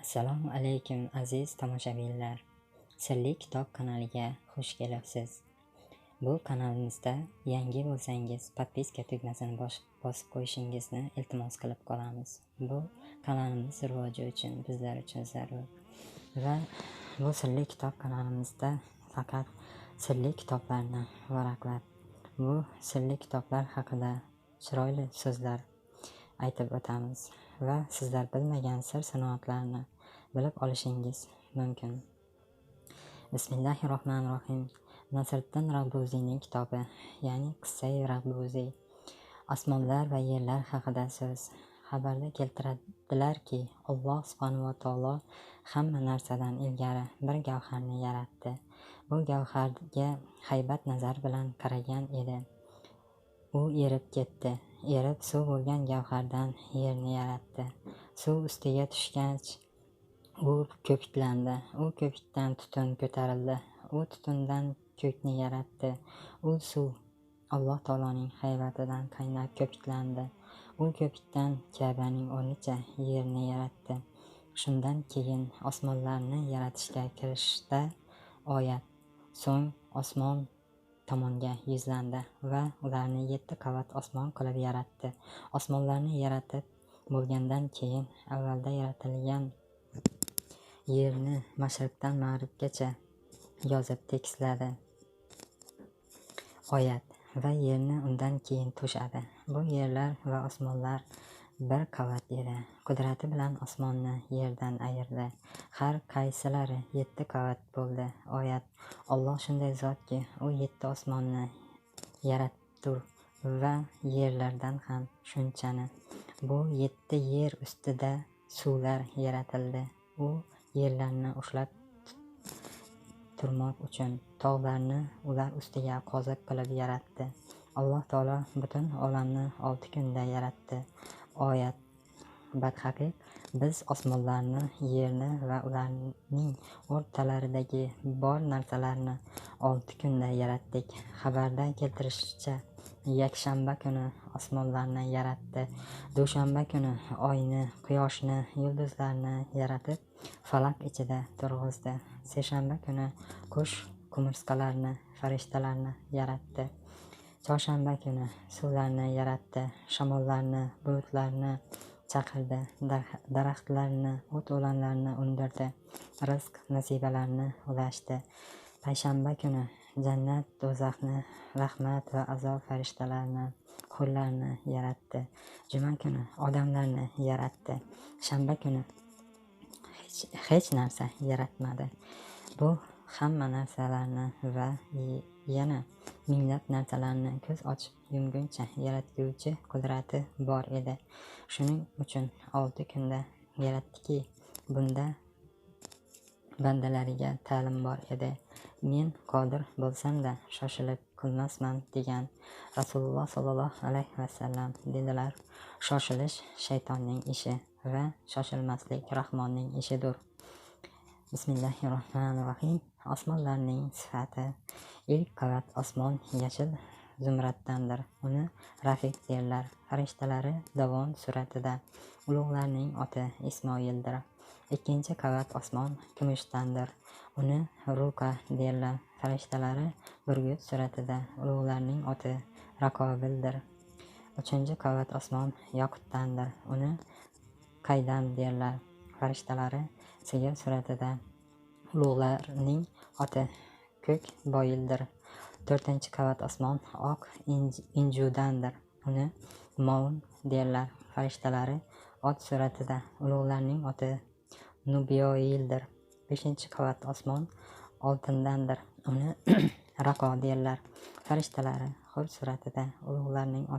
Assalomu alaykum aziz tomoshabinlar. Sirli kitob kanaliga xush kelibsiz. Bu kanalimizda yangi bo'lsangiz podpiska tugmasini bosib qo'yishingizni iltimos qilib qolamiz. Bu kanalimiz rivoji uchun bizlar uchun zarur. Va bu sirli kitob kanalimizda faqat sirli kitoblarni varaqlab, bu sirli kitoblar haqida chiroyli so'zlar aytib o'tamiz va sizlar bilmagan sir-sanoatlarni bilib olishingiz mumkin. Bismillahirrohmanirrohim. Nasriddin Rabbuzining kitobi, ya'ni Qissai Rabbuzi. Osmonlar va yerlar haqida so'z. Xabarda keltiradilarki, Alloh subhanahu va taolo hamma narsadan ilgari bir gavharni yaratdi. Bu gavharga haybat nazar bilan qaragan edi. U erib ketdi. Erib suv bo'lgan gavhardan yerni yaratdi. Suv ustiga tushgach, u ko'piklandi. U ko'pikdan tutun ko'tarildi. U tutundan ko'kni yaratdi. U suv Alloh taoloning haybatidan qaynab ko'piklandi. U ko'pikdan Ka'baning o'rnicha yerni yaratdi. Shundan keyin osmonlarni yaratishga kirishdi oyat. So'ng osmon tomonga yuzlandi va ularni yetti qavat osmon qilib yaratdi. Osmonlarni yaratib bo'lgandan keyin avvalda yaratilgan yerni mashriqdan mag'ribgacha yozib tekisladi oyat va yerni undan keyin to'shadi. Bu yerlar va osmonlar bir qavat edi. Qudrati bilan osmonni yerdan ayirdi. Har qaysilari yetti qavat bo'ldi. Oyat Alloh shunday zotki, u yetti osmonni yaratdi va yerlardan ham shunchani. Bu yetti yer ustida suvlar yaratildi. U yerlarni ushlab turmoq uchun tog'larni ular ustiga qoziq qilib yaratdi. Alloh taolo butun olamni olti kunda yaratdi. Oyat Badhaqiq biz osmonlarni, yerni va ularning o'rtalaridagi bor narsalarni olti kunda yaratdik. Xabarda keltirishicha, yakshanba kuni osmonlarni yaratdi. Dushanba kuni oyni, quyoshni, yulduzlarni yaratib, falak ichida turg'izdi. Seshanba kuni qush, qumursqalarni, farishtalarni yaratdi. Chorshanba kuni suvlarni yaratdi, shamollarni, bulutlarni chaqirdi, daraxtlarni, o't-o'lanlarni undirdi, rizq nasibalarni ulashdi. Payshanba kuni jannat, do'zaxni, rahmat va azob farishtalarini, qo'llarni yaratdi. Juma kuni odamlarni yaratdi. Shanba kuni hech narsa yaratmadi. Bu hamma narsalarni va yana minglab narsalarni ko'z ochib yumguncha yaratguvchi qudrati bor edi. Shuning uchun olti kunda yaratdiki, bunda bandalariga ta'lim bor edi. Men qodir bo'lsam-da shoshilib qilmasman degan Rasululloh sollallohu alayhi vasallam dedilar. Shoshilish shaytonning ishi va shoshilmaslik Rahmonning ishidir. Bismillahirrohmanirrohim. Osmonlarning sifati. Ilk qavat osmon yashil zumraddandir. Uni Rafiq derlar. Farishtalari dovon suratida. Ulug'larning oti Ismoildir. Ikkinchi qavat osmon kumushdandir. Uni Ruka derlar. Farishtalari burgut suratida. Ulug'larning oti Raqobildir. Uchinchi qavat osmon yoqutdandir. Uni Qaydam derlar. Farishtalari sigir suratida. Ulug'larning oti ko'k boyildir. To'rtinchi qavat osmon oq injudandir. Uni Mo'un derlar. Farishtalari ot suratida. Ulug'larning oti Nubioildir. Beshinchi qavat osmon oltindandir. Uni Raqo derlar. Farishtalari hur suratida. Ulug'larning oti